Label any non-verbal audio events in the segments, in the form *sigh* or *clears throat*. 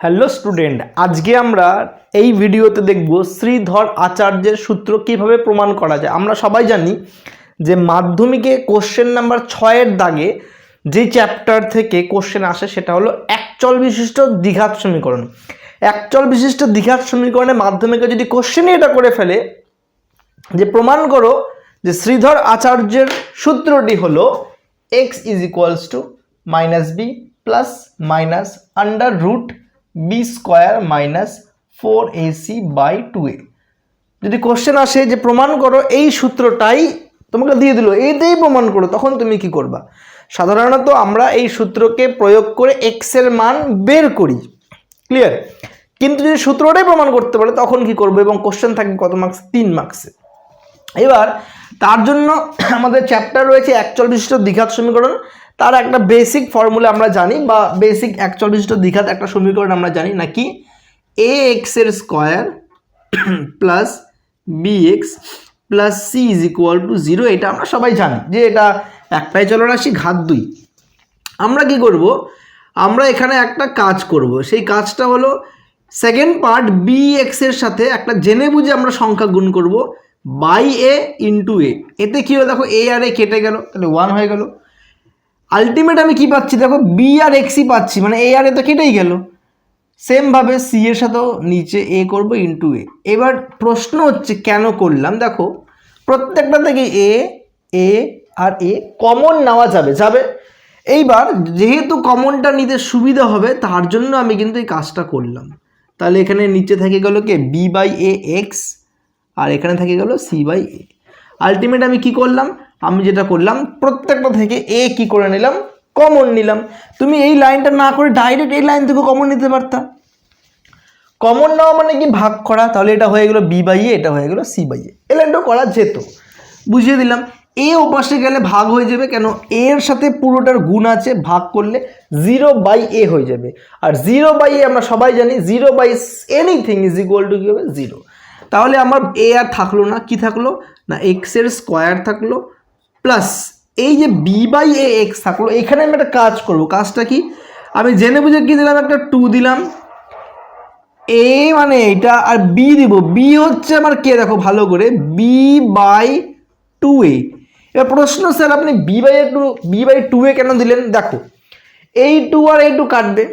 Hello student, আজকে আমরা এই ভিডিওতে দেখব শ্রীধর আচার্যের সূত্র কীভাবে প্রমাণ করা যায়। আমরা সবাই জানি যে মাধ্যমিকে কোশ্চেন নাম্বার ছয়ের দাগে যে চ্যাপ্টার থেকে কোশ্চেন আসে সেটা হলো একচল বিশিষ্ট দ্বিঘাত সমীকরণ। একচল বিশিষ্ট দ্বিঘাত সমীকরণে মাধ্যমিকে যদি কোশ্চেনই এটা করে ফেলে, যে প্রমাণ করো যে শ্রীধর আচার্যের সূত্রটি হলো x is equals to minus b plus minus under root b square minus four a c by two a যদি কোশ্চেন আসে যে প্রমাণ করো এই সূত্রটাই তোমাকে দিয়ে দিল এইটাই প্রমাণ করো, তখন তুমি কি করবা? সাধারণত আমরা এই সূত্রকে প্রয়োগ করে এক্সের মান বের করি। ক্লিয়ার কিন্তু যদি সূত্রটাই প্রমাণ করতে পারে, তখন কি করব? এবং কোশ্চেন থাকবে কত মার্কস তিন মার্কসে এবার, তার জন্য আমাদের চ্যাপ্টার রয়েছে একচল বিশিষ্ট দ্বিঘাত সমীকরণ। তার একটা বেসিক ফর্মুলা আমরা জানি বা বেসিক একচল বিশিষ্ট দ্বিঘাত একটা সমীকরণ আমরা জানি নাকি এ এক্সের square plus b x plus c is equal to zero এটা আমরা সবাই জানি যে এটা একটাই চলরাশি ঘাত দুই। আমরা কি করব? আমরা এখানে একটা কাজ করব। সেই কাজটা হলো সেকেন্ড পার্ট বি এক্সের সাথে একটা জেনে বুঝে আমরা সংখ্যা গুণ করব বাই এ ইন্টু এ এতে কী হলো? দেখো এ আর এ কেটে গেল, তাহলে ওয়ান হয়ে গেল। আলটিমেট আমি কি পাচ্ছি? দেখো বি আর এক্সই পাচ্ছি। মানে এ আর এ তো কেটেই গেল। সেমভাবে সি এর সাথেও নিচে এ করব ইন্টু এ এবার প্রশ্ন হচ্ছে, কেন করলাম? দেখো, প্রত্যেকটা থেকে এ এ আর এ কমন নেওয়া যাবে যাবে। এইবার যেহেতু কমনটা নিতে সুবিধা হবে, তার জন্য আমি কিন্তু এই কাজটা করলাম। তাহলে এখানে নিচে থেকে গেল কে? বি বাই এ এক্স আর এখানে থেকে গেল সি বাই এ আলটিমেট আমি কি করলাম? আমি যেটা করলাম, প্রত্যেকটা থেকে এ কি করে নিলাম? কমন নিলাম। তুমি এই লাইনটা না করে ডাইরেক্ট এই লাইন থেকে কমন নিতে পারতা। কমন নেওয়া মানে কি? ভাগ করা। তাহলে এটা হয়ে গেলো বি বাই এ এটা হয়ে গেলো সি বাই এ এই লাইনটাও করা যেত। বুঝিয়ে দিলাম। এ ওপাশে গেলে ভাগ হয়ে যাবে, কেন এর সাথে পুরোটার গুণ আছে, ভাগ করলে জিরো বাই এ হয়ে যাবে। আর জিরো বাই এ আমরা সবাই জানি zero by anything is equal to কী হবে? জিরো তাহলে আমার এ আর থাকল না, কি থাকল? না এক্সের স্কোয়ার থাকল প্লাস এই যে বি বাই এ এক্স থাকল, এখানে আমি একটা কাজ করব। কাজটা কি? আমি জেনে বুঝে কি দিলাম একটা টু দিলাম। এ মানে এটা আর বি দিব। বি হচ্ছে আমার কে? দেখো, ভালো করে। বি বাই টু এ এবার প্রশ্ন, স্যার, আপনি b by two b by two a কেন দিলেন? দেখো, এই টু আর এই টু কাটবে।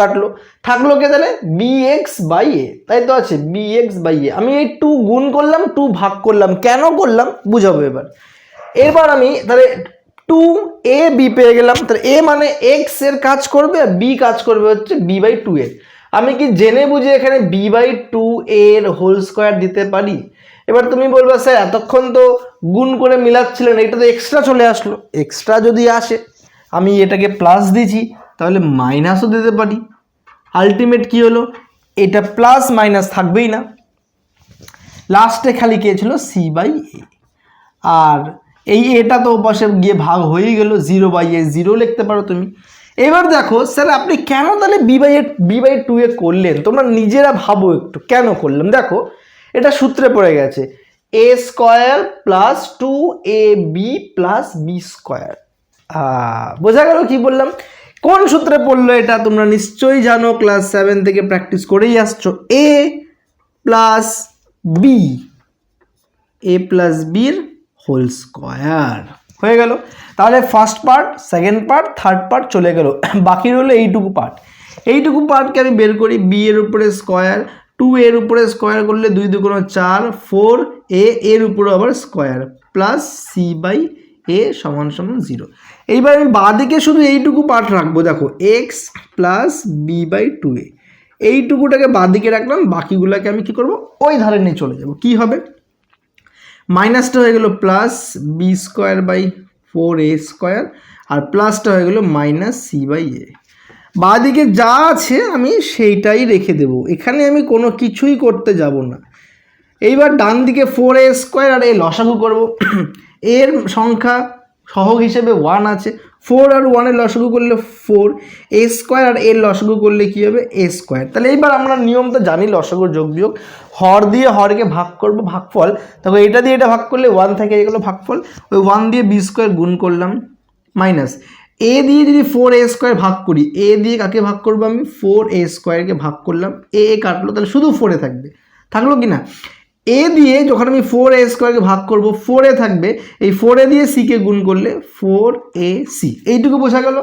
কাটলো। থাকল কে তাহলে? বি এক্স বাই এ তাই তো আছে বি এক্স বাই এ আমি এই টু গুণ করলাম টু ভাগ করলাম। কেন করলাম? বুঝাবো এবার। এবার আমি তাহলে টু এ বি পেয়ে গেলাম। তাহলে এ মানে এক্সের কাজ করবে আর বি কাজ করবে হচ্ছে বি বাই টু এর আমি কি জেনে বুঝে এখানে বি বাই টু এর হোল স্কোয়ার দিতে পারি? এবার তুমি বলবে, স্যার, এতক্ষণ তো গুণ করে মিলাচ্ছিলেন, এটা তো এক্সট্রা চলে আসলো। এক্সট্রা যদি আসে আমি এটাকে প্লাস দিয়েছি, তাহলে মাইনাসও দিতে পারি। আলটিমেট কি হলো? এটা প্লাস মাইনাস থাকবেই না। লাস্টে খালি কে ছিল? সি বাই এ আর এই এটা তো পাশে গিয়ে ভাগ হয়েই গেল জিরো বাই এ জিরো লিখতে পারো তুমি। এবার দেখো স্যার আপনি কেন তাহলে b by a b by two a করলেন? তোমরা নিজেরা ভাবো একটু, কেন করলাম দেখো, এটা সূত্রে পড়ে গেছে a square plus two a b plus b square বোঝা গেল কি বললাম? কোন সূত্রে পড়ল এটা? তোমরা নিশ্চয়ই জানো ক্লাস সেভেন থেকে প্র্যাকটিস করেই আসছো। A plus b a plus বির হোল স্কোয়ার হয়ে গেল। তাহলে first part second part third part চলে গেল। *coughs* বাকি রইল এইটুকু পার্ট এইটুকু পার্টকে আমি বের করি বি এর উপরে স্কোয়ার টু এর উপরে স্কোয়ার করলে দুই দুগুণ চার ফোর এ এর উপরে আবার square plus c by a সমান সমান জিরো এইবার আমি বাঁদিকে শুধু এইটুকু পার্ট রাখব, দেখো x plus b by two a এইটুকুটাকে বাঁদিকে রাখলাম, বাকিগুলোকে আমি কি করব, ওই ধারে নিয়ে চলে যাব। কি হবে? মাইনাসটা হয়ে গেল plus b square by four a square আর প্লাসটা হয়ে গেল মাইনাস সি বাই এ বাঁদিকে যা আছে আমি সেইটাই রেখে দেব, এখানে আমি কোনো কিছুই করতে যাব না। এইবার ডান দিকে ফোর এ স্কোয়ার আর এ লসাগু করব। এর সংখ্যা সহগ হিসেবে ওয়ান আছে। ফোর আর ওয়ানের লসাগু করলে ফোর এ স্কোয়ার আর এর লসাগু করলে কী হবে? এ স্কোয়ার তাহলে এইবার আমরা নিয়ম তো জানি, লসাগুর যোগ বিয়োগ। হর দিয়ে হরকে ভাগ করব, ভাগফল। তবে এটা দিয়ে এটা ভাগ করলে ওয়ান থেকে এগুলো ভাগফল। ওই ওয়ান দিয়ে বি স্কোয়ার গুণ করলাম মাইনাস এ দিয়ে যদি ফোর এ স্কোয়ার ভাগ করি এ দিয়ে কাকে ভাগ করব আমি? ফোর এ স্কোয়ারকে ভাগ করলাম। এ এ কাটলো, তাহলে শুধু ফোরে থাকবে। থাকল কি না? এ দিয়ে যখন আমি ফোর এ স্কোয়ারকে ভাগ করব ফোরে থাকবে। এই ফোরে দিয়ে সিকে গুণ করলে ফোর এ সি এইটুকু বোঝা গেল?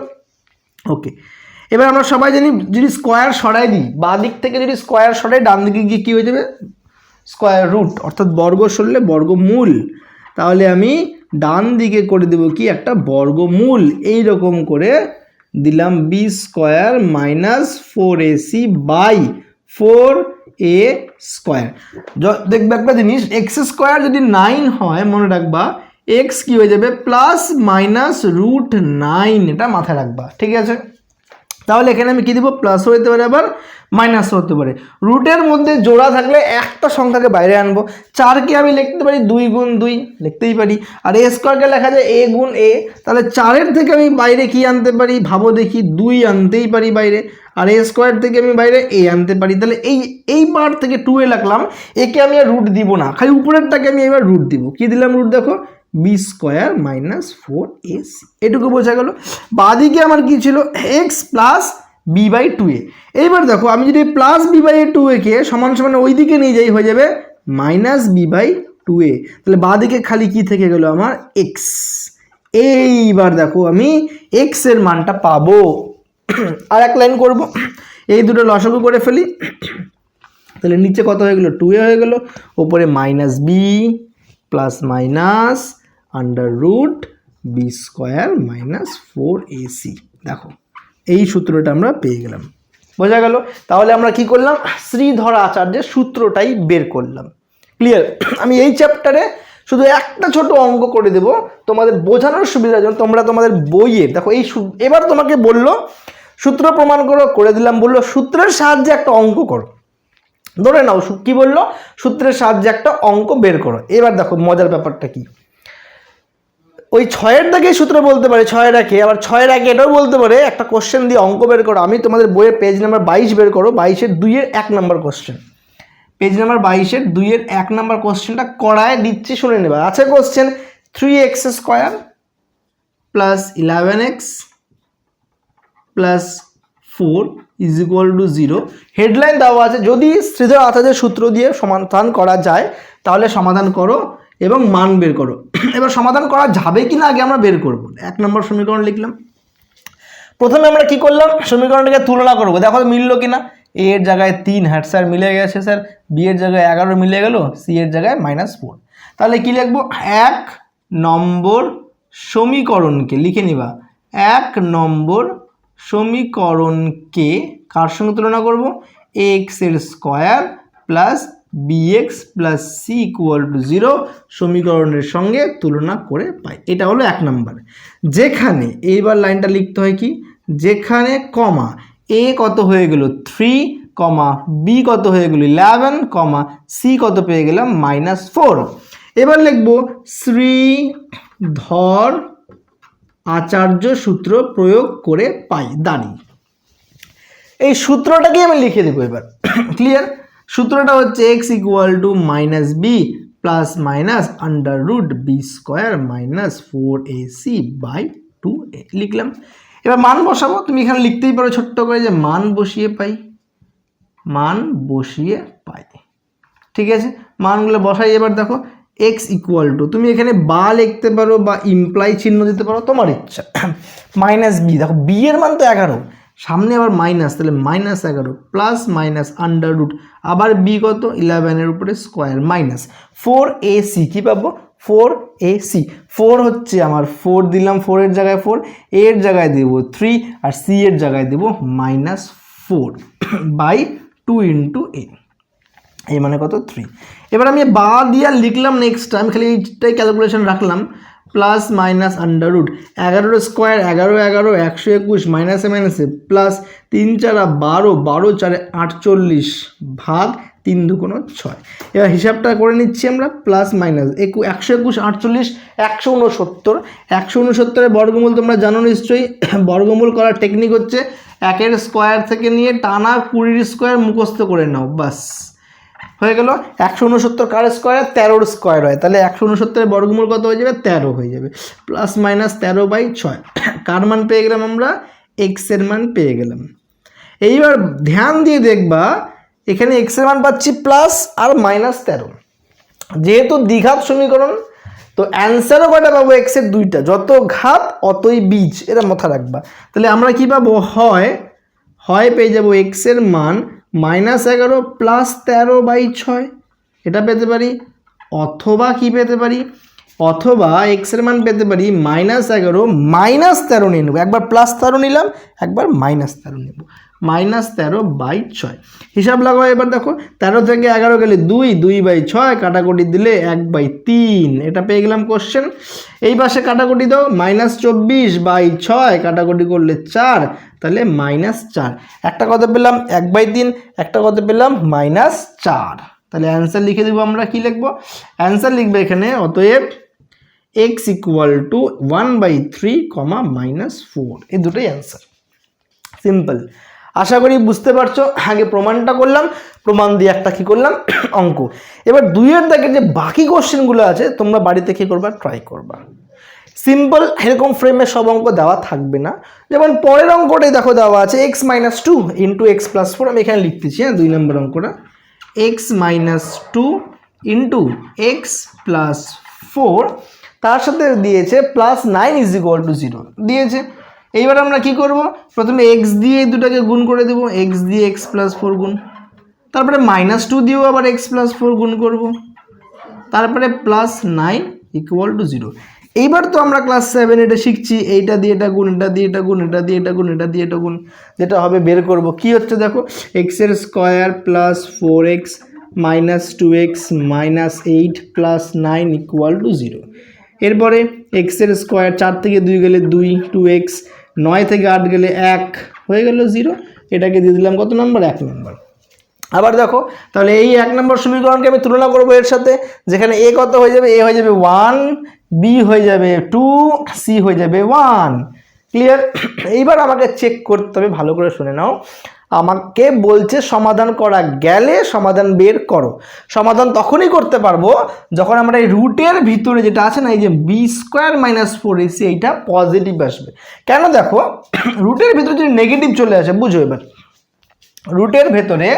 ওকে এবার আমরা সবাই জানি, যদি স্কোয়ার সরাই দিই, বাঁ দিক থেকে যদি স্কোয়ার সরাই, ডান দিকে গিয়ে কী হয়ে যাবে? স্কোয়ার রুট অর্থাৎ বর্গ সরলে বর্গমূল। তাহলে আমি ডান দিকে করে দেব কি? একটা বর্গমূল। এই রকম করে দিলাম b square minus four a c by four a square. দেখবে একটা জিনিস, এক্স স্কোয়ার যদি নাইন হয়, মনে রাখবা, এক্স কি হয়ে যাবে, প্লাস মাইনাস রুট নাইন, এটা মাথায় রাখবা, ঠিক আছে? তাহলে এখানে আমি কি দিব? প্লাসও হতে পারে আবার মাইনাসও হতে পারে। রুটের মধ্যে জোড়া থাকলে একটা সংখ্যাকে বাইরে আনব। চারকে আমি লিখতে পারি? দুই গুণ দুই, লিখতেই পারি। আর এ স্কোয়ারকে লেখা যায় এ গুণ এ তাহলে চারের থেকে আমি বাইরে কি আনতে পারি? ভাবো দেখি, দুই আনতেই পারি বাইরে। আর এ স্কোয়ার থেকে আমি বাইরে এ আনতে পারি। তাহলে এই এই বার থেকে টু এ লাগলাম। একে আমি আর রুট দিব না। খালি উপরেরটাকে আমি এবার রুট দিব। কি দিলাম রুট দেখো? B square minus four a c এটুকু বোঝা গেল। বাদিকে আমার কি ছিল? X plus b by two a এইবার দেখো, আমি যদি প্লাস বি বাই টু একে সমান সমান ওই দিকে নিয়ে যাই, হয়ে যাবে minus b by two a তাহলে বাদিকে খালি কি থেকে গেল আমার? এক্স এইবার দেখো, আমি এক্সের মানটা পাবো। আর এক লাইন করব। এই দুটো লসগু করে ফেলি। তাহলে নিচে কত হয়ে গেলো? টু এ হয়ে গেলো। ওপরে minus b plus minus under root b square minus four a c দেখো, এই সূত্রটা আমরা পেয়ে গেলাম। বোঝা গেল? তাহলে আমরা কি করলাম? শ্রীধর আচার্যের সূত্রটাই বের করলাম। ক্লিয়ার আমি এই চ্যাপ্টারে শুধু একটা ছোট অঙ্ক করে দেব। তোমাদের বোঝানোর সুবিধার জন্য তোমরা তোমাদের বইয়ে, দেখো এই এবার তোমাকে বলল, সূত্র প্রমাণ করো, করে দিলাম, বলল, সূত্রের সাহায্যে একটা অঙ্ক করো। ধরে নাও কি বলল? সূত্রের সাহায্যে একটা অঙ্ক বের করো। এবার দেখো মজার ব্যাপারটা কি? ওই ছয়ের দাগে সূত্র বলতে পারে, ছয়ের একে। আবার ছয়ের একে এটাও বলতে পারে, একটা কোশ্চেন দিয়ে অঙ্ক বের করো। আমি তোমাদের বইয়ের পেজ নাম্বার বাইশ বের করো, বাইশের দুইয়ের এক নাম্বার কোশ্চেন পেজ নাম্বার বাইশের দুইয়ের এক নাম্বার কোশ্চেনটা করায় দিচ্ছি, শুনে নেবে। আছে question three x square plus eleven x plus four is equal to zero headline দেওয়া আছে, যদি শ্রীধর আচার্যের সূত্র দিয়ে সমাধান করা যায়, তাহলে সমাধান করো। এবং মান বের করো। এবার সমাধান করা যাবে কি না আগে আমরা বের করব। এক নম্বর সমীকরণ লিখলাম। প্রথমে আমরা কি করলাম? সমীকরণটাকে তুলনা করব। দেখো মিললো কি না এ এর জায়গায় তিন, হ্যাট স্যার মিলে গেছে স্যার। বি এর জায়গায় এগারো মিলে গেল সি এর জায়গায় মাইনাস ফোর তাহলে কি লিখব? এক নম্বর সমীকরণকে লিখে নিবা। এক নম্বর সমীকরণকে কার সঙ্গে তুলনা করব? এক্সের square plus b x plus c equal to zero সমীকরণের সঙ্গে তুলনা করে পাই। এটা হলো এক নাম্বার। যেখানে, এইবার লাইনটা লিখতে হয় কি? যেখানে কমা এ কত হয়ে গেল থ্রি কমা বি কত হয়ে গেল ইলেভেন কমা সি কত পেয়ে গেলাম মাইনাস ফোর এবার লিখব শ্রীধর আচার্য সূত্র প্রয়োগ করে পাই। দাঁড়ি। এই সূত্রটাকে আমি লিখে দেবো এবার। *coughs* ক্লিয়ার সূত্রটা হচ্ছে x equal to minus b plus minus under root b square minus four a c by two a লিখলাম। এবার মান বসাবো। তুমি এখানে লিখতেই পারো ছোট্ট করে যে মান বসিয়ে পাই। মান বসিয়ে পাই। ঠিক আছে? মানগুলো বসাই। এবার দেখো এক্স ইকুয়াল টু তুমি এখানে বা লিখতে পারো বা ইমপ্লাই চিহ্ন দিতে পারো, তোমার ইচ্ছা। *coughs* মাইনাস বি দেখো বি এর মান তো এগারো। সামনে আবার মাইনাস তাহলে মাইনাস এগারো প্লাস মাইনাস আন্ডার রুট আবার বি কত? ইলেভেনের উপরে square minus four a c কী পাবো? ফোর এ সি ফোর হচ্ছে আমার ফোর দিলাম ফোরের জায়গায় ফোর এর জায়গায় দেব থ্রি আর সি এর জায়গায় দেব minus four by two into a এই মানে কত? থ্রি এবার আমি বা দিয়ে লিখলাম নেক্সট টাইম খালি এইটাই ক্যালকুলেশন রাখলাম। Plus minus under root square এগারো এগারো, একশো একুশ মাইনাসে মাইনাসে প্লাস তিন চারা বারো বারো চারে আটচল্লিশ ভাগ তিন দুকোনো ছয়। এবার হিসাবটা করে নিচ্ছি আমরা প্লাস মাইনাস একু একশো একুশ, আটচল্লিশ, একশো উনসত্তর। একশো উনসত্তরের বর্গমূল তোমরা জানো নিশ্চয়ই, *clears throat* বর্গমূল করার টেকনিক হচ্ছে একের স্কোয়ার থেকে নিয়ে টানা কুড়ির স্কোয়ার মুখস্থ করে নাও বাস হয়ে গেল একশো উনসত্তর কার স্কোয়ার তেরোর স্কোয়ার হয়। তাহলে একশো উনসত্তরের বর্গমূল কত হয়ে যাবে? তেরো হয়ে যাবে। প্লাস মাইনাস তেরো বাই ছয়। কার মান পেয়ে গেলাম আমরা? এক্সের মান পেয়ে গেলাম। এইবার ধ্যান দিয়ে দেখবা, এখানে এক্সের মান পাচ্ছি প্লাস আর মাইনাস তেরো। যেহেতু দ্বিঘাত সমীকরণ, তো অ্যান্সারও কটা পাবো? এক্সের দুইটা। যত ঘাত, অতই বীজ। এটা মাথা রাখবা। তাহলে আমরা কি পাবো? হয় হয় পেয়ে যাব এক্সের মান মাইনাস এগারো প্লাস তেরো বাই ছয় এটা পেতে পারি। অথবা কি পেতে পারি? অথবা এক্সের মান পেতে পারি মাইনাস এগারো মাইনাস তেরো নিয়ে নেব। একবার প্লাস তেরো নিলাম, একবার মাইনাস তেরো নেব। মাইনাস তেরো বাই ছয়। হিসাব লাগাও এবার দেখো, তেরো থেকে এগারো গেলে দুই দুই বাই ছয়, কাটাকুটি দিলে এক বাই তিন। এটা পেয়ে গেলাম কোশ্চেন এই পাশে কাটাকুটি দাও মাইনাস চব্বিশ বাই ছয়, কাটাকুটি করলে চার, তাহলে মাইনাস চার। একটা কত পেলাম? এক বাই তিন, একটা কত পেলাম? মাইনাস চার। তাহলে অ্যান্সার লিখে দেবো আমরা কি লিখব? অ্যান্সার লিখবে এখানে, অতএব x equal to one by three comma minus four এই দুটোই অ্যান্সার সিম্পল আশা করি বুঝতে পারছ। আগে প্রমাণটা করলাম। প্রমাণ দিয়ে একটা কী করলাম? *coughs* অঙ্ক। এবার দুইয়ের দাগের যে বাকি কোশ্চেনগুলো আছে, তোমরা বাড়িতে কী করবা? ট্রাই করবা। সিম্পল এরকম ফ্রেমে সব অঙ্ক দেওয়া থাকবে না। যেমন পরের অঙ্কটাই দেখো দেওয়া আছে x minus two into x plus four আমি এখানে লিখতেছি হ্যাঁ দুই নম্বর অঙ্কটা। X minus two into x plus four তার সাথে দিয়েছে plus nine is equal to zero দিয়েছে। এইবার আমরা কি করব? প্রথমে এক্স দিয়ে এই দুটাকে গুণ করে দেবো। এক্স দিয়ে এক্স প্লাস ফোর গুণ। তারপরে মাইনাস টু দিয়েও আবার এক্স প্লাস ফোর গুণ করব। তারপরে plus nine equal to zero এইবার তো আমরা ক্লাস সেভেন এটা শিখছি। এইটা দিয়ে এটা গুণ, এটা দিয়ে এটা গুণ, এটা দিয়ে এটা গুণ, এটা দিয়ে এটা গুণ। যেটা হবে বের করব। কি হচ্ছে দেখো? এক্সের square plus four x minus two x minus eight plus nine equal to zero এরপরে এক্সের স্কোয়ার চার থেকে দুই গেলে দুই টু এক্স নয় থেকে আট গেলে এক, হয়ে গেল জিরো এটাকে দিয়ে দিলাম কত নম্বর এক নম্বর আবার দেখো, তাহলে এই এক নম্বর সমীকরণকে আমি তুলনা করব এর সাথে, যেখানে এ কত হয়ে যাবে? এ হয়ে যাবে ওয়ান বি হয়ে যাবে টু সি হয়ে যাবে ওয়ান ক্লিয়ার এইবার আমাকে চেক করতে হবে, ভালো করে শুনে নাও। আমাকে বলছে সমাধান করা গেলে সমাধান বের করো। সমাধান তখনই করতে পারব যখন আমরা এই রুটের ভিতরে যেটা আছে না, এই যে b square minus four a c এইটা পজিটিভ আসবে। কেন দেখো *clears throat* রুটের ভিতরে যদি নেগেটিভ চলে আসে, বুঝো এবার। রুটের ভেতরে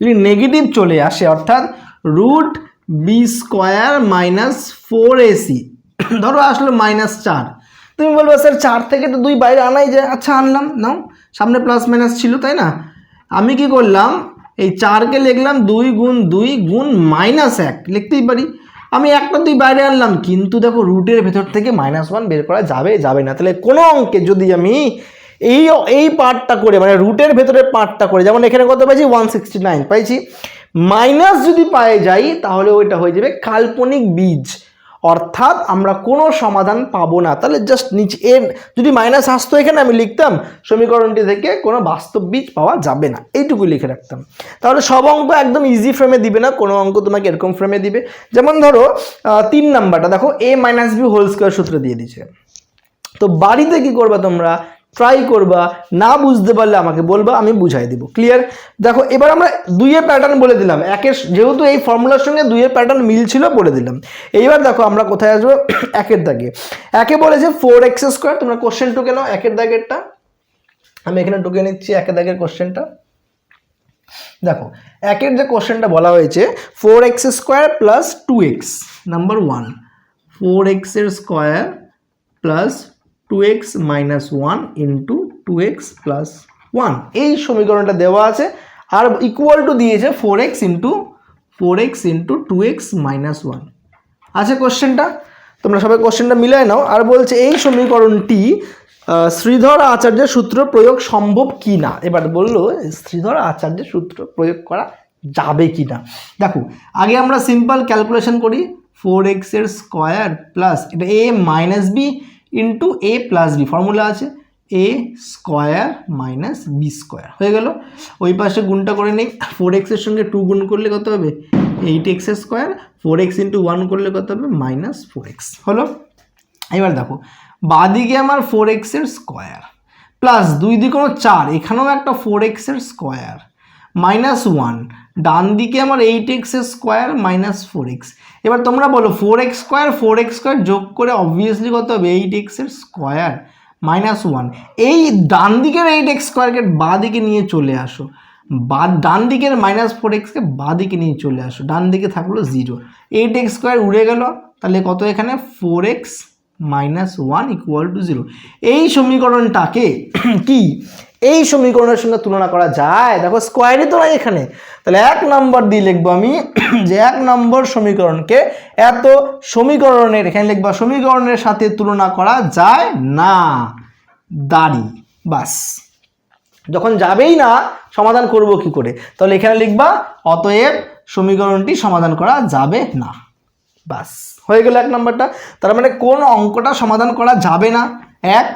যদি নেগেটিভ চলে আসে, অর্থাৎ root b square minus four a c ধরো আসলো মাইনাস চার। তুমি বলবে, স্যার, চার থেকে তো দুই বাইরে আনাই যায়। আচ্ছা আনলাম, নাও। সামনে প্লাস মাইনাস ছিল, তাই না? আমি কি করলাম? এই চারকে লিখলাম দুই গুণ দুই গুণ মাইনাস এক। লিখতেই পারি। আমি একটা দুই বাইরে আনলাম, কিন্তু দেখো রুটের ভেতর থেকে মাইনাস ওয়ান বের করা যাবে যাবে না। তাহলে কোনো অঙ্কে যদি আমি এই এই পার্টটা করে মানে রুটের ভেতরে পার্টটা করে, যেমন এখানে কত পাইছি? ওয়ান সিক্সটি নাইন পাইছি। মাইনাস যদি পায়ে যাই, তাহলে ওইটা হয়ে যাবে কাল্পনিক বীজ। অর্থাৎ আমরা কোনো সমাধান পাবো না। তাহলে জাস্ট নিচ এর যদি মাইনাস আসতো এখানে আমি লিখতাম, সমীকরণটি থেকে কোনো বাস্তব বীজ পাওয়া যাবে না। এইটুকু লিখে রাখতাম। তাহলে সব অঙ্ক একদম ইজি ফ্রেমে দিবে না, কোনো অঙ্ক তোমাকে এরকম ফ্রেমে দিবে। যেমন ধরো তিন নাম্বারটা, দেখো a minus b whole square সূত্র দিয়ে দিচ্ছে তো বাড়িতে কি করবে তোমরা? ট্রাই করবা, না বুঝতে পারলে আমাকে বলবা, আমি বুঝাই দিব। ক্লিয়ার দেখো, এবার আমরা দুইয়ের প্যাটার্ন বলে দিলাম। একের যেহেতু এই ফর্মুলার সঙ্গে দুইয়ের প্যাটার্ন মিল ছিল বলে দিলাম। এইবার দেখো, আমরা কোথায় আসব? *coughs* একের দাগে। একে বলেছে ফোর এক্স স্কোয়ার তোমরা কোশ্চেন টুকে নাও, একের দাগেরটা। আমি এখানে টুকে নিচ্ছি একের দাগের কোশ্চেনটা দেখো, একের যে কোশ্চেনটা বলা হয়েছে four x square plus two x number one four এক্সের square plus two x minus one into two x plus one এই সমীকরণটা দেওয়া আছে, আর ইকুয়াল টু দিয়েছে four x into four x into two x minus one আছে কোশ্চেনটা তোমরা সবাই কোশ্চেনটা মিলায় নাও। আর বলছে, এই সমীকরণটি শ্রীধর আচার্যের সূত্র প্রয়োগ সম্ভব কি না এবার বলল, শ্রীধর আচার্যের সূত্র প্রয়োগ করা যাবে কি না দেখো, আগে আমরা সিম্পল ক্যালকুলেশন করি ফোর এক্সের স্কোয়ার প্লাস এটা a minus b into a plus b formula আছে a square minus b square হয়ে গেল। ওই পাশে গুণটা করে নেই ফোর এক্সের সঙ্গে টু গুণ করলে কত হবে? Eight x square four x into one করলে কত হবে? মাইনাস ফোর এক্স হলো? এবার দেখো, বাদিকে আমার ফোর এক্সের স্কোয়ার প্লাস দুই দিকে কোনো চার, এখানেও একটা ফোর এক্সের স্কোয়ার মাইনাস ওয়ান ডান দিকে আমার এইট এক্সের স্কোয়ার মাইনাস ফোর এক্স এবার তোমরা বলো four x square four x square যোগ করে অবভিয়াসলি কত হবে? এইট এক্সের স্কোয়ার মাইনাস ওয়ান এই ডান দিকের এইট এক্স স্কোয়ারকে বা দিকে নিয়ে চলে আসো। বা ডান দিকের মাইনাস ফোর এক্সকে বা দিকে নিয়ে চলে আসো। ডান দিকে থাকল জিরো এইট এক্স স্কোয়ার উড়ে গেল। তাহলে কত এখানে? Four x minus one equal to zero এই সমীকরণটাকে *clears throat* কি? এই সমীকরণের সঙ্গে তুলনা করা যায়? দেখো স্কোয়ারই তো এখানে। তাহলে এক নম্বর দিয়ে লিখব আমি *clears throat* যে এক নম্বর সমীকরণকে এত সমীকরণের, এখানে লিখবা, সমীকরণের সাথে তুলনা করা যায় না। দাড়ি, বাস। যখন যাবেই না, সমাধান করব কি করে? তাহলে এখানে লিখবা, অতএব সমীকরণটি সমাধান করা যাবে না। বাস। হয়ে গেল এক নম্বরটা। তার মানে কোন অঙ্কটা সমাধান করা যাবে না। এক,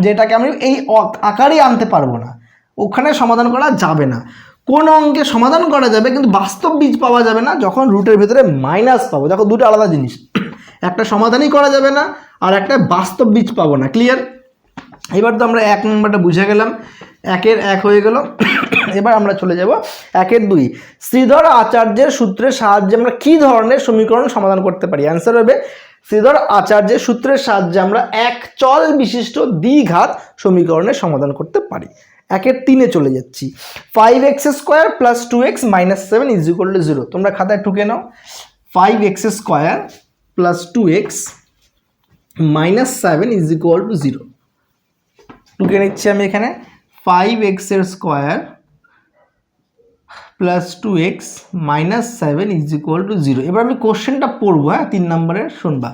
যেটাকে আমি এই আকারেই আনতে পারব না। ওখানে সমাধান করা যাবে না। কোন অঙ্কে সমাধান করা যাবে কিন্তু বাস্তব বীজ পাওয়া যাবে না, যখন রুটের ভিতরে মাইনাস পাবো। দেখো দুটো আলাদা জিনিস। একটা সমাধানই করা যাবে না, আর একটা বাস্তব বীজ পাবো না। ক্লিয়ার এবার তো আমরা এক নম্বরটা বুঝে গেলাম, একের এক হয়ে গেল। এবার আমরা চলে যাব একের দুই। শ্রীধর আচার্যের সূত্রের সাহায্যে আমরা কি ধরনের সমীকরণ সমাধান করতে পারি? অ্যান্সার হবে, শ্রীধর আচার্যের সূত্রের সাহায্যে আমরা এক চল বিশিষ্ট দ্বিঘাত সমীকরণের সমাধান করতে পারি। একের তিনে চলে যাচ্ছি। Five x square plus two x minus seven is equal to zero তোমরা খাতায় ঠুকে নাও। Five x square plus two x minus seven is equal to zero টুকে নিচ্ছি আমি এখানে। ফাইভ এক্সের square plus two x minus seven is equal to zero এবার আমি কোশ্চেনটা পড়ব হ্যাঁ? তিন নম্বরের শুনবা।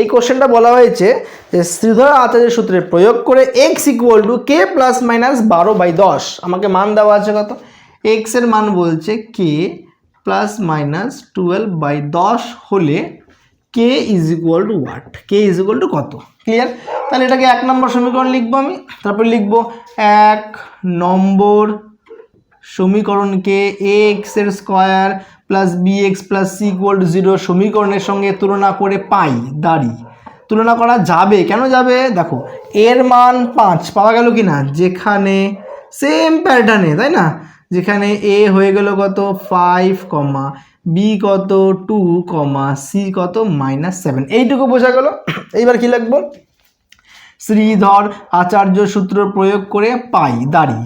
এই কোশ্চেনটা বলা হয়েছে যে শ্রীধর আচার্যের সূত্রে প্রয়োগ করে x equal to k plus minus বারো বাই দশ। আমাকে মান দেওয়া আছে কত? এক্সের মান বলছে k plus minus twelve by দশ হলে k is equal to what k is equal to কত? ক্লিয়ার তাহলে এটাকে এক নম্বর সমীকরণ লিখব আমি। তারপর লিখব এক নম্বর সমীকরণকে এ এক্সের square plus b x plus c equal to zero সমীকরণের সঙ্গে তুলনা করে পাই, দাঁড়ি। তুলনা করা যাবে? কেন যাবে? দেখো, এর মান পাঁচ, পাওয়া গেল কি না? যেখানে সেম প্যাটার্নে তাই না? যেখানে এ হয়ে গেল কত? ফাইভ কমা বি কত টু কমা সি কত মাইনাস সেভেন এইটুকু বোঝা গেল। এইবার কি লাগবো শ্রীধর আচার্য সূত্র প্রয়োগ করে পাই, দাঁড়ি।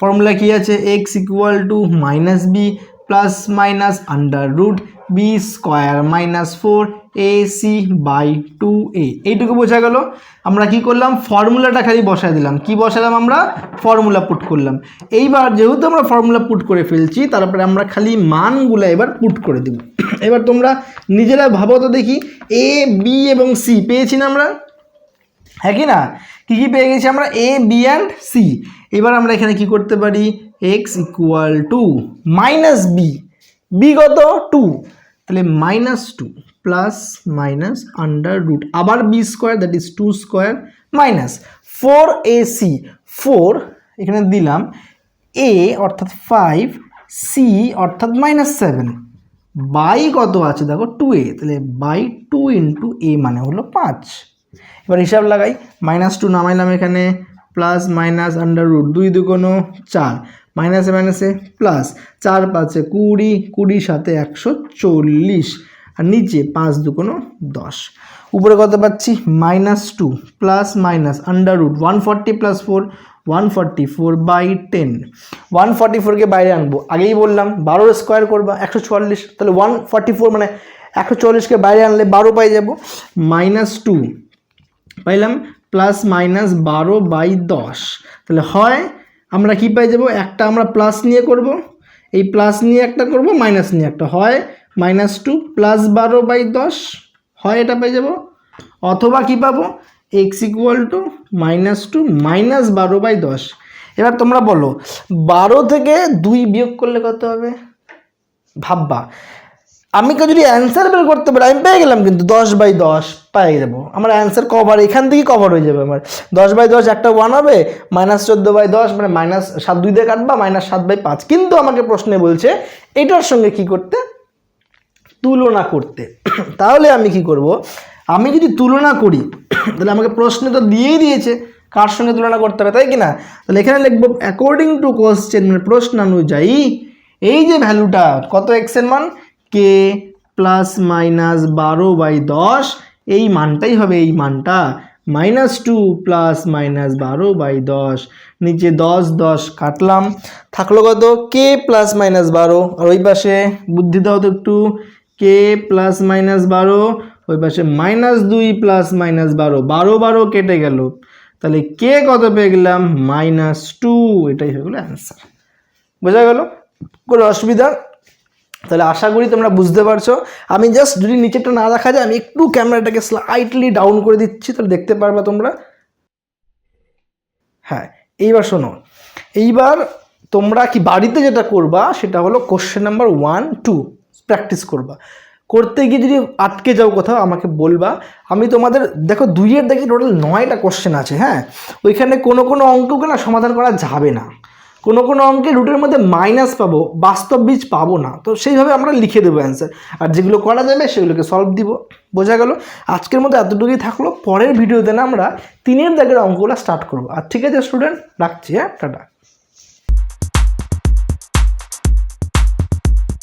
ফর্মুলা কি আছে? X equal to minus B plus minus under root B square minus four A C by two A এইটুকু বোঝা গেল। আমরা কি করলাম? ফর্মুলাটা খালি বসায় দিলাম। কি বসালাম আমরা? ফর্মুলা পুট করলাম। এইবার যেহেতু আমরা ফর্মুলা পুট করে ফেলছি, তারপরে আমরা খালি মানগুলো এবার পুট করে দেব। এবার তোমরা নিজেরা ভাবো তো দেখি। এ বি এবং সি পেয়েছি না আমরা? হ্যাঁ কি না? কী কী পেয়ে গেছি আমরা? এ বি অ্যান্ড সি এবার আমরা এখানে কি করতে পারি? X equal to minus B B কত? টু তাহলে minus two plus minus under root আবার B square that is two square minus four A C four এখানে দিলাম এ অর্থাৎ ফাইভ সি অর্থাৎ মাইনাস সেভেন বাই কত আছে দেখো টু এ তাহলে বাই টু ইন্টু এ মানে হলো পাঁচ, এবার হিসাব লাগাই মাইনাস টু নামাইলাম এখানে প্লাস মাইনাস আন্ডার রুট দুই দু দুগুণো চার মাইনাসে মাইনাসে প্লাস চার পাঁচে কুড়ি, কুড়ির সাথে একশো চল্লিশ আর নিচে পাঁচ দুগুণো দশ। উপরে কত পাচ্ছি? Minus two plus minus under root one forty plus four one forty four by ten one forty ফোরকে বাইরে আনব, আগেই বললাম বারোর স্কোয়ার করবা, একশো চুয়াল্লিশ, তাহলে ওয়ান ফর্টি ফোর মানে একশো চল্লিশকে বাইরে আনলে বারো পাই যাব। মাইনাস টু পাইলাম প্লাস মাইনাস বারো বাই দশ। তাহলে হয় আমরা কি পাই যাব? একটা আমরা প্লাস নিয়ে করব। এই প্লাস নিয়ে একটা করব মাইনাস নিয়ে একটা। হয় মাইনাস টু প্লাস বারো বাই দশ। হয় এটা পাই যাব? অথবা কি পাবো? X equal to minus two minus বারো বাই দশ। এবার তোমরা বলো, বারো থেকে দুই বিয়োগ করলে কত হবে? ভাববা। আমি যদি অ্যান্সার বের করতে পারি, আমি পেয়ে গেলাম কিন্তু দশ বাই দশ, পেয়ে যাব। আমার অ্যান্সার কভার এখান থেকেই কভার হয়ে যাবে আমার। দশ বাই দশ একটা ওয়ান হবে মাইনাস চোদ্দ বাই দশ মানে মাইনাস সাত দুই দিয়ে কাটবা মাইনাস সাত বাই পাঁচ। কিন্তু আমাকে প্রশ্নে বলছে, এটার সঙ্গে কি করতে? তুলনা করতে। *coughs* তাহলে আমি কি করব? আমি যদি তুলনা করি, *coughs* তাহলে আমাকে প্রশ্নে তো দিয়েই দিয়েছে, কার সঙ্গে তুলনা করতে হবে, তাই কি না? তাহলে এখানে লিখব অ্যাকর্ডিং টু কোশ্চেন মানে প্রশ্ন অনুযায়ী এই যে ভ্যালুটা কত এক্সের মান? কে প্লাস মাইনাস বারো বাই দশ এই মানটাই হবে এই মানটা। মাইনাস টু প্লাস মাইনাস বারো বাই দশ নিচে দশ দশ কাটলাম। থাকল কত? কে প্লাস মাইনাস বারো আর ওই পাশে বুদ্ধি দাও তো একটু। কে প্লাস মাইনাস বারো ওই পাশে মাইনাস দুই প্লাস মাইনাস বারো বারো বারো কেটে গেল। তাহলে কে কত পেয়ে গেলাম? মাইনাস টু এটাই হয়ে গেলো অ্যান্সার বোঝা গেল? কোনো অসুবিধা? তাহলে আশা করি তোমরা বুঝতে পারছ। আমি জাস্ট যদি নিচেটা না দেখা যায়, আমি একটু ক্যামেরাটাকে স্লাইটলি ডাউন করে দিচ্ছি, তাহলে দেখতে পারবা তোমরা। হ্যাঁ এইবার শোনো। এইবার তোমরা কি বাড়িতে যেটা করবা, সেটা হলো question number one two practice করবা। করতে গিয়ে যদি আটকে যাও কোথাও, আমাকে বলবা। আমি তোমাদের, দেখো, দুইয়ের দেখে টোটাল নয়টা কোশ্চেন আছে হ্যাঁ? ওইখানে কোনো কোনো অঙ্ককে না সমাধান করা যাবে না। কোনো কোনো অঙ্কে রুটের মধ্যে মাইনাস পাবো, বাস্তব বীজ পাবো না। তো সেইভাবে আমরা লিখে দেবো অ্যান্সার আর যেগুলো করা যাবে, সেগুলোকে সলভ দিব। বোঝা গেল? আজকের মধ্যে এতটুকুই থাকল। পরের ভিডিওতে না আমরা তিনের দাগের অঙ্কগুলো স্টার্ট করব। আর ঠিক আছে স্টুডেন্ট রাখছি হ্যাঁ? টাটা।